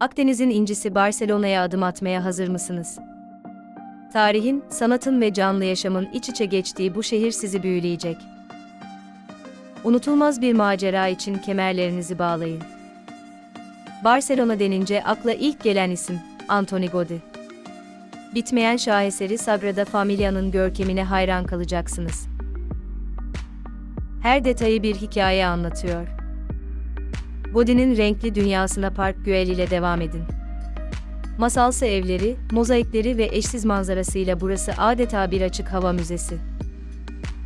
Akdeniz'in incisi Barcelona'ya adım atmaya hazır mısınız? Tarihin, sanatın ve canlı yaşamın iç içe geçtiği bu şehir sizi büyüleyecek. Unutulmaz bir macera için kemerlerinizi bağlayın. Barcelona denince akla ilk gelen isim Antoni Gaudí. Bitmeyen şaheseri Sagrada Familia'nın görkemine hayran kalacaksınız. Her detayı bir hikaye anlatıyor. Gaudí'nin renkli dünyasına Park Güell ile devam edin. Masalsı evleri, mozaikleri ve eşsiz manzarasıyla burası adeta bir açık hava müzesi.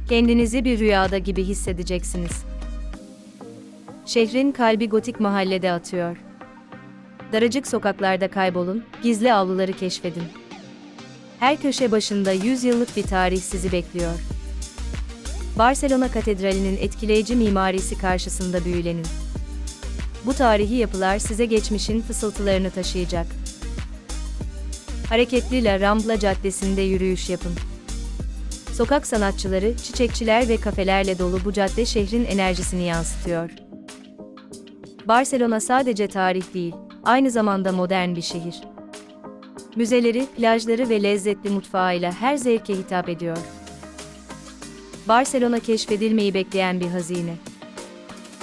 Kendinizi bir rüyada gibi hissedeceksiniz. Şehrin kalbi gotik mahallede atıyor. Daracık sokaklarda kaybolun, gizli avluları keşfedin. Her köşe başında 100 yıllık bir tarih sizi bekliyor. Barcelona Katedrali'nin etkileyici mimarisi karşısında büyülenin. Bu tarihi yapılar size geçmişin fısıltılarını taşıyacak. Hareketli La Rambla Caddesi'nde yürüyüş yapın. Sokak sanatçıları, çiçekçiler ve kafelerle dolu bu cadde şehrin enerjisini yansıtıyor. Barcelona sadece tarih değil, aynı zamanda modern bir şehir. Müzeleri, plajları ve lezzetli mutfağıyla her zevke hitap ediyor. Barcelona keşfedilmeyi bekleyen bir hazine.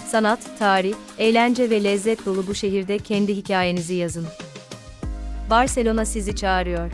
Sanat, tarih, eğlence ve lezzet dolu bu şehirde kendi hikayenizi yazın. Barcelona sizi çağırıyor.